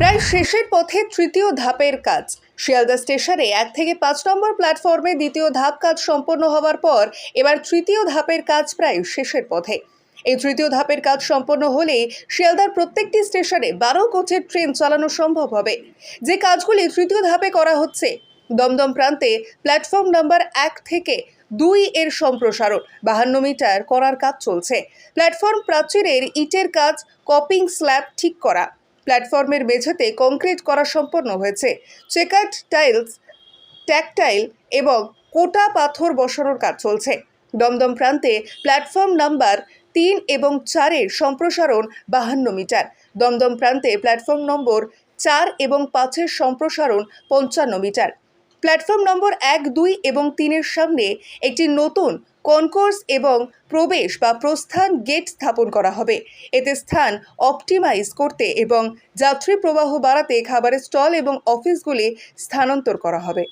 প্রায় শেষের পথে তৃতীয় ধাপের কাজ। শিয়ালদা স্টেশনে এক থেকে পাঁচ নম্বর প্ল্যাটফর্মে দ্বিতীয় ধাপ কাজ সম্পন্ন হওয়ার পর এবার তৃতীয় ধাপের কাজ প্রায় শেষের পথে। এই তৃতীয় ধাপের কাজ সম্পন্ন হলে শিয়ালদার প্রত্যেকটি স্টেশনে বারো কোচের ট্রেন চালানো সম্ভব হবে। যে কাজগুলি তৃতীয় ধাপে করা হচ্ছে, দমদম প্রান্তে প্ল্যাটফর্ম নাম্বার এক থেকে দুই এর সম্প্রসারণ, বাহান্ন মিটার করার কাজ চলছে। প্ল্যাটফর্ম প্রাচীরের ইটের কাজ, কপিং স্ল্যাব ঠিক করা। প্ল্যাটফর্মের মেঝেতে কংক্রিট করা সম্পন্ন হয়েছে। চেকার্ড টাইলস, ট্যাকটাইল এবং কোটা পাথর বসানোর কাজ চলছে। দমদম প্রান্তে প্ল্যাটফর্ম নাম্বার তিন এবং চারের সম্প্রসারণ বাহান্ন মিটার। দমদম প্রান্তে প্ল্যাটফর্ম নম্বর চার এবং পাঁচের সম্প্রসারণ পঞ্চান্ন মিটার। প্ল্যাটফর্ম নম্বর এক, দুই এবং তিনের সামনে একটি নতুন কনকোর্স এবং প্রবেশ বা প্রস্থান গেট স্থাপন করা হবে। এতে স্থান অপটিমাইজ করতে এবং যাত্রী প্রবাহ বাড়াতে খাবারের স্টল এবং অফিসগুলি স্থানান্তর করা হবে।